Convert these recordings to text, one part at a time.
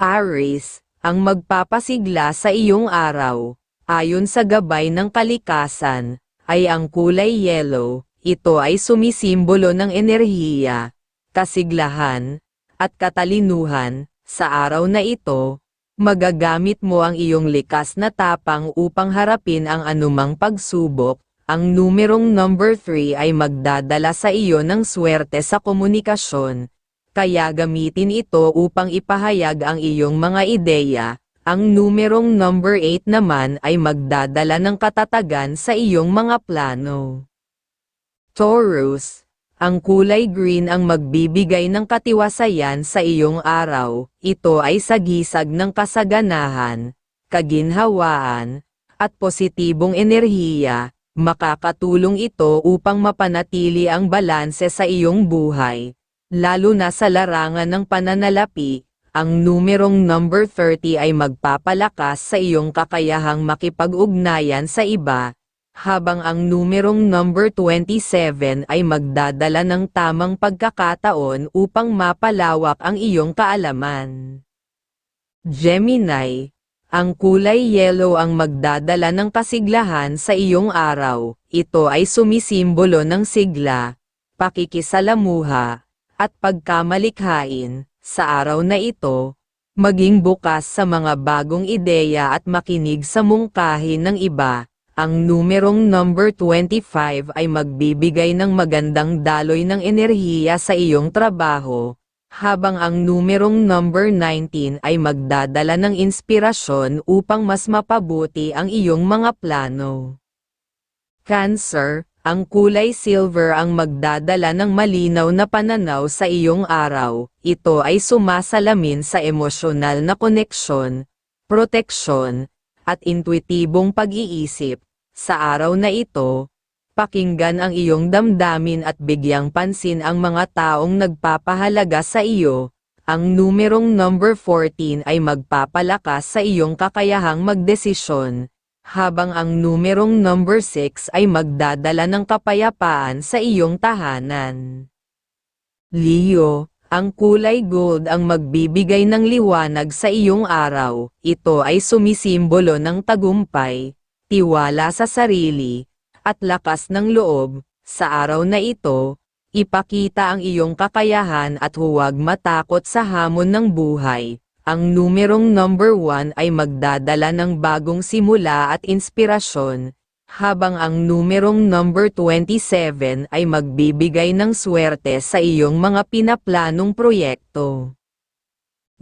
Aries, ang magpapasigla sa iyong araw, ayon sa gabay ng kalikasan, ay ang kulay yellow, ito ay sumisimbolo ng enerhiya, kasiglahan, at katalinuhan, sa araw na ito, magagamit mo ang iyong likas na tapang upang harapin ang anumang pagsubok, ang numerong number 3 ay magdadala sa iyo ng swerte sa komunikasyon, kaya gamitin ito upang ipahayag ang iyong mga ideya. Ang numerong number 8 naman ay magdadala ng katatagan sa iyong mga plano. Taurus, ang kulay green ang magbibigay ng katiwasayan sa iyong araw. Ito ay sagisag ng kasaganahan, kaginhawaan, at positibong enerhiya. Makakatulong ito upang mapanatili ang balanse sa iyong buhay lalo na sa larangan ng pananalapi, ang numerong number 30 ay magpapalakas sa iyong kakayahang makipag-ugnayan sa iba, habang ang numerong number 27 ay magdadala ng tamang pagkakataon upang mapalawak ang iyong kaalaman. Gemini, ang kulay yellow ang magdadala ng kasiglahan sa iyong araw, ito ay sumisimbolo ng sigla, pakikisalamuha, at pagkamalikhain, sa araw na ito, maging bukas sa mga bagong ideya at makinig sa mungkahin ng iba. Ang numerong number 25 ay magbibigay ng magandang daloy ng enerhiya sa iyong trabaho, habang ang numerong number 19 ay magdadala ng inspirasyon upang mas mapabuti ang iyong mga plano. Cancer, ang kulay silver ang magdadala ng malinaw na pananaw sa iyong araw. Ito ay sumasalamin sa emosyonal na koneksyon, proteksyon, at intuitibong pag-iisip. Sa araw na ito, pakinggan ang iyong damdamin at bigyang pansin ang mga taong nagpapahalaga sa iyo. Ang numerong number 14 ay magpapalakas sa iyong kakayahang magdesisyon habang ang numerong number 6 ay magdadala ng kapayapaan sa iyong tahanan. Leo, ang kulay gold ang magbibigay ng liwanag sa iyong araw, ito ay sumisimbolo ng tagumpay, tiwala sa sarili, at lakas ng loob, sa araw na ito, ipakita ang iyong kakayahan at huwag matakot sa hamon ng buhay, ang numerong number 1 ay magdadala ng bagong simula at inspirasyon, habang ang numerong number 27 ay magbibigay ng swerte sa iyong mga pinaplanong proyekto.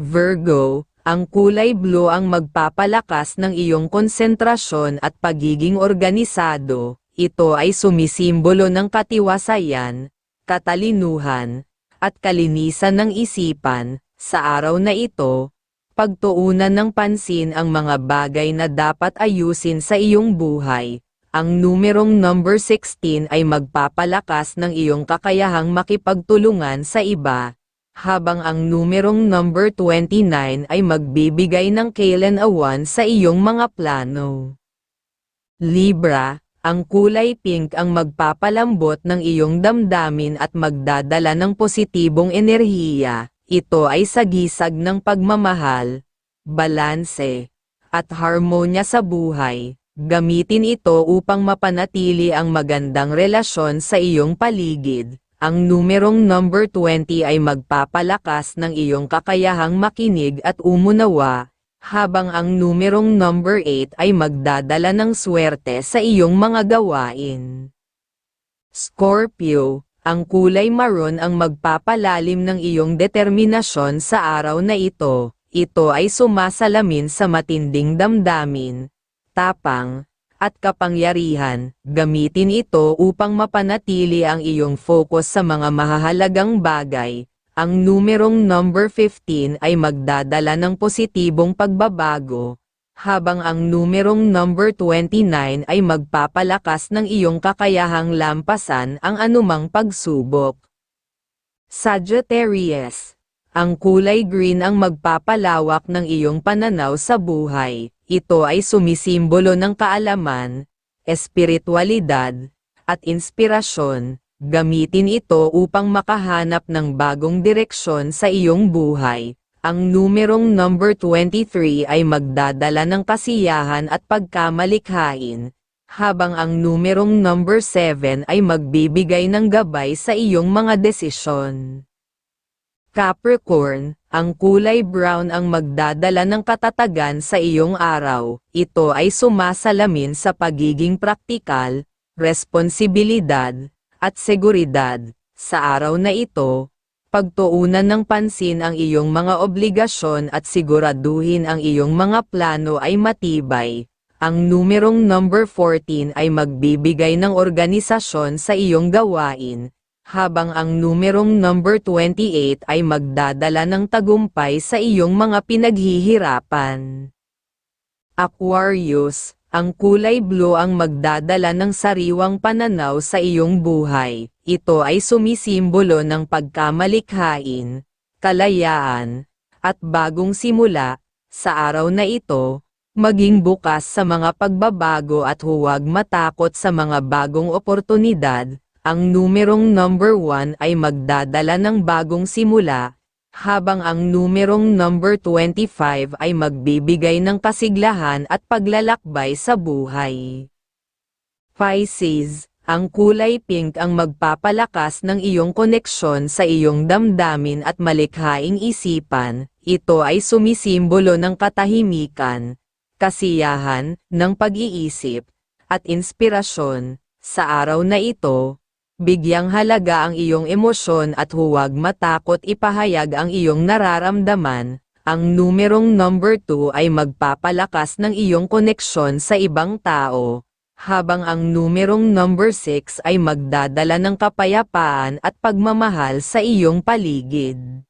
Virgo, ang kulay blue ang magpapalakas ng iyong konsentrasyon at pagiging organisado, ito ay sumisimbolo ng katiwasayan, katalinuhan, at kalinisan ng isipan, sa araw na ito, pagtuunan ng pansin ang mga bagay na dapat ayusin sa iyong buhay. Ang numerong number 16 ay magpapalakas ng iyong kakayahang makipagtulungan sa iba, habang ang numerong number 29 ay magbibigay ng kailan-awan sa iyong mga plano. Libra, ang kulay pink ang magpapalambot ng iyong damdamin at magdadala ng positibong enerhiya ito ay sagisag ng pagmamahal, balanse, at harmonya sa buhay. Gamitin ito upang mapanatili ang magandang relasyon sa iyong paligid. Ang numerong number 20 ay magpapalakas ng iyong kakayahang makinig at umunawa, habang ang numerong number 8 ay magdadala ng swerte sa iyong mga gawain. Scorpio, ang kulay maroon ang magpapalalim ng iyong determinasyon sa araw na ito. Ito ay sumasalamin sa matinding damdamin, tapang, at kapangyarihan. Gamitin ito upang mapanatili ang iyong focus sa mga mahahalagang bagay. Ang numerong number 15 ay magdadala ng positibong pagbabago, habang ang numerong number 29 ay magpapalakas ng iyong kakayahang lampasan ang anumang pagsubok. Sagittarius, ang kulay green ang magpapalawak ng iyong pananaw sa buhay. Ito ay sumisimbolo ng kaalaman, espiritualidad, at inspirasyon. Gamitin ito upang makahanap ng bagong direksyon sa iyong buhay Ang numerong number 23 ay magdadala ng kasiyahan at pagkamalikhain, habang ang numerong number 7 ay magbibigay ng gabay sa iyong mga desisyon. Capricorn, ang kulay brown ang magdadala ng katatagan sa iyong araw. Ito ay sumasalamin sa pagiging praktikal, responsibilidad, at seguridad. Sa araw na ito, pagtuunan ng pansin ang iyong mga obligasyon at siguraduhin ang iyong mga plano ay matibay. Ang numerong number 14 ay magbibigay ng organisasyon sa iyong gawain, habang ang numerong number 28 ay magdadala ng tagumpay sa iyong mga pinaghihirapan. Aquarius, ang kulay blue ang magdadala ng sariwang pananaw sa iyong buhay. Ito ay sumisimbolo ng pagkamalikhain, kalayaan, at bagong simula. Sa araw na ito, maging bukas sa mga pagbabago at huwag matakot sa mga bagong oportunidad. Ang numerong number 1 ay magdadala ng bagong simula, habang ang numerong number 25 ay magbibigay ng kasiglahan at paglalakbay sa buhay. Pisces, ang kulay pink ang magpapalakas ng iyong koneksyon sa iyong damdamin at malikhaing isipan. Ito ay sumisimbolo ng katahimikan, kasiyahan, ng pag-iisip, at inspirasyon. Sa araw na ito, bigyang halaga ang iyong emosyon at huwag matakot ipahayag ang iyong nararamdaman. Ang numerong number 2 ay magpapalakas ng iyong koneksyon sa ibang tao, habang ang numerong number 6 ay magdadala ng kapayapaan at pagmamahal sa iyong paligid.